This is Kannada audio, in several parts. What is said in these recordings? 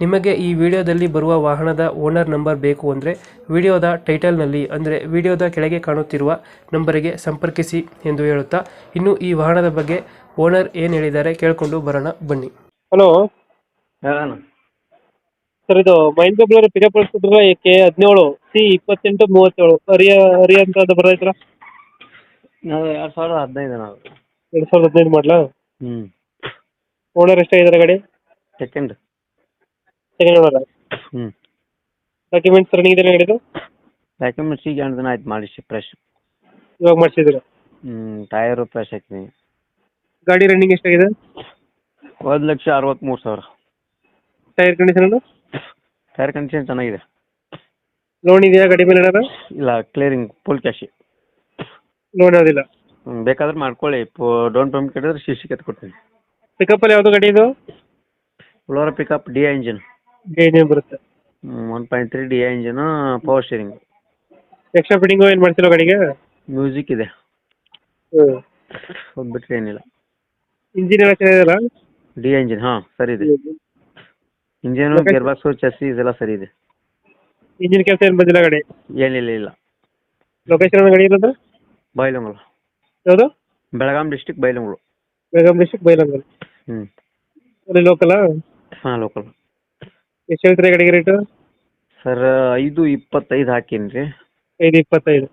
ನಿಮಗೆ ಈ ವಿಡಿಯೋದಲ್ಲಿ ಬರುವ ವಾಹನದ ಓನರ್ ನಂಬರ್ ಬೇಕು ಅಂದರೆ ವಿಡಿಯೋದ ಟೈಟಲ್ನಲ್ಲಿ ಅಂದರೆ ವಿಡಿಯೋದ ಕೆಳಗೆ ಕಾಣುತ್ತಿರುವ ನಂಬರಿಗೆ ಸಂಪರ್ಕಿಸಿ ಎಂದು ಹೇಳುತ್ತಾ ಇನ್ನು ಈ ವಾಹನದ ಬಗ್ಗೆ ಓನರ್ ಏನು ಹೇಳಿದ್ದಾರೆ ಕೇಳಿಕೊಂಡು ಬರೋಣ ಬನ್ನಿ. ಹಲೋ. ಹೇಳೋಣ ಸರ್ ಇದು ಮಹೇಂದ್ರ ಬ್ಲರ್ ಪಿಕಪ್ ಕೆ ಹದಿನೇಳು ಸಿ ಇಪ್ಪತ್ತೆಂಟು ಮೂವತ್ತೇಳು. ಹರಿಯ ಹರಿಯ ಅಂತ ಅದು ಬರೈತ್ರ ನಾವು ಎರಡು ಸಾವಿರದ ಹದಿನೈದು ನಾವು. ಎರಡು ಸಾವಿರದ ಹದಿನೈದು ಮಾಡಲಾ? ಹ್ಞೂ ಓನರ್ ಎಷ್ಟಾಗಿದ್ದಾರೆ ಗಾಡಿ? ಸೆಕೆಂಡ್ ಸೆಕೆಂಡ್ ಓನರ್ ಹ್ಞೂ ಡಾಕ್ಯುಮೆಂಟ್ಸ್ ರನ್ನಿಂಗ್ ಇದೆ ಗಾಡಿದು ಡಾಕ್ಯುಮೆಂಟ್ಸ್ ಈಗ ಎಂಟು ದಿನ ಆಯ್ತು ಮಾಡಿಸಿ ಫ್ರೆಶ್ ಇವಾಗ ಮಾಡಿಸಿದ್ದೀರಾ? ಹ್ಞೂ ಟಯರು ಫ್ರೆಶ್ ಹಾಕಿನಿ ಗಾಡಿ ರನ್ನಿಂಗ್ ಎಷ್ಟಾಗಿದೆ? ಒಂದು ಲಕ್ಷ ಅರವತ್ತ್ಮೂರು ಸಾವಿರ. ಟೈರ್ ಕಂಡೀಷನ್ ಟೈರ್ ಕಂಡೀಷನ್ ಚೆನ್ನಾಗಿದೆ. ಲೋನ್ ಇದೆಯಾ ಗಾಡಿ ಮೇಲೆ ಏನಾರ ಇಲ್ಲ ಕ್ಲಿಯರಿಂಗ್ ಫುಲ್ ಕ್ಯಾಶಿ ಲೋನ್ ಯಾವುದಿಲ್ಲ? ಹ್ಮ್, ಬೇಕಾದ್ರೆ ಮಾಡ್ಕೊಳ್ಳಿ. ಡೌನ್ ಪೇಮೆಂಟ್ ಕಟ್ಟಿದ್ರೆ ಸಿ ಸಿ ಪಿಕಪ್ ಕೊಡ್ತೀನಿ ಪಿಕಪ್ಪಲ್ಲಿ ಯಾವುದು ಗಾಡಿ ಇದು? ಉಳೋರ ಪಿಕಪ್ ಡಿ ಇಂಜಿನ್ ಏನೇನು ಬರುತ್ತೆ. One point three D engine power steering extra fitting ಏನು ಮಾಡ್ತಿರೋ ಗಾಡಿಗೆ? ಮ್ಯೂಸಿಕ್ ಇದೆ. ಹ್ಞೂ ಅದು ಬಿಟ್ಟರೆ ಏನಿಲ್ಲ. ಇಂಜಿನ್ ಎಲ್ಲ ಚೆನ್ನಾಗಿದೆಯಲ್ಲ? ಡಿ ಇಂಜಿನ್ ಹಾಂ ಸರಿ ಇದೆ. ಇಂಜಿನು. ಗೇರ್ ಬಾಕ್ಸು ಚಸ್ಸಿ ಇದೆಲ್ಲ ಸರಿ ಇದೆ. ಇಂಜಿನ್ ಕೆಲಸ ಏನು ಬಂದಿಲ್ಲ ಗಾಡಿ? ಏನಿಲ್ಲ ಇಲ್ಲ. ಲೊಕೇಶನ್ ಗಾಡಿ ಇರೋದು? ಬೈಲಂಗಲ್ ಯಾವುದು? ಬೆಳಗಾಂ ಡಿಸ್ಟಿಕ್ ಬೈಲಂಗಳು ಬೆಳಗಾಂ ಡಿಸ್ಟಿಕ್ ಬೈಲಂಗಲ್ ಹ್ಮ್. ಅಲ್ಲಿ ಲೋಕಲಾ ಹಾಂ ಲೋಕಲ್ ಎಷ್ಟು ಹೇಳ್ತೀರಿ ಗಾಡಿಗೆ ರೇಟು ಸರ್ ಐದು ಇಪ್ಪತ್ತೈದು ಹಾಕೀನಿ ರೀ. ಐದು ಇಪ್ಪತ್ತೈದು.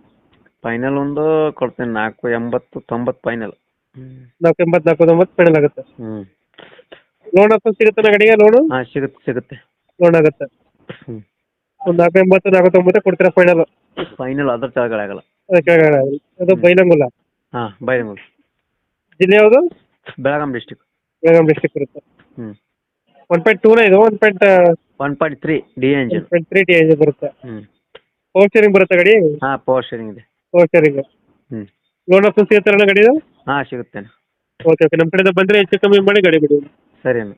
ಫೈನಲ್ ಒಂದು ಕೊಡ್ತೀನಿ ನಾಲ್ಕು ಎಂಬತ್ತು ತೊಂಬತ್ತು ಫೈನಲ್ ನಾಲ್ಕು ಎಂಬತ್ತು ನಾಲ್ಕು ತೊಂಬತ್ತು ಫೈನಲ್ ಆಗುತ್ತೆ. ಹ್ಞೂ ಲೋನ್ ಆಪ್ಷನ್ ಸಿಗುತ್ತೆ ನಾ ಗಾಡಿಗೆ ಲೋನು ಹಾಂ ಸಿಗುತ್ತೆ ಸಿಗುತ್ತೆ. ಲೋನ್ ಆಗುತ್ತೆ. ಹ್ಞೂ ಒಂದು ನಾಲ್ಕು ಎಂಬತ್ತು ನಾಲ್ಕು ತೊಂಬತ್ತು ಕೊಡ್ತೀರಾ ಫೈನಲ್ ಫೈನಲ್ ಅದ್ರ ಕೆಳಗಡೆ ಆಗಲ್ಲ. ಕೆಳಗಡೆ ಅದು ಬೈಲಂಗುಲ. ಹಾಂ ಬೈಲಂಗಲ್. ಜಿಲ್ಲೆ ಯಾವುದು? ಬೆಳಗಾಂ ಡಿಸ್ಟಿಕ್ ಬೆಳಗಾಂ ಡಿಸ್ಟಿಕ್ ಬರುತ್ತೆ ಹ್ಞೂ ಒನ್ ಪಾಯಿಂಟ್ ಟೂನ ಇದು one point one point three D engine point three T ಬರುತ್ತೆ. ಹ್ಞೂ ಪವರ್ ಶೇರಿಂಗ್ ಬರುತ್ತೆ ಗಾಡಿ? ಹಾ ಪವರ್ ಶೇರಿಂಗ್ ಇದೆ. ಪವರ್ ಶೇರಿಂಗ್ ಹ್ಞೂ ಲೋನ್ ಆಪ್ಷನ್ ಸಿಗುತ್ತೆ ಅಣ್ಣ ಗಾಡಿದು ಹಾಂ ಸಿಗುತ್ತೆ ಓಕೆ ಓಕೆ ನಮ್ಮ ಕಡೆಯಿಂದ ಬಂದ್ರೆ ಹೆಚ್ಚು ಕಮ್ಮಿ ಮಾಡಿ ಗಾಡಿ ಬಿಡಿ. ಸರಿ ಅಣ್ಣ.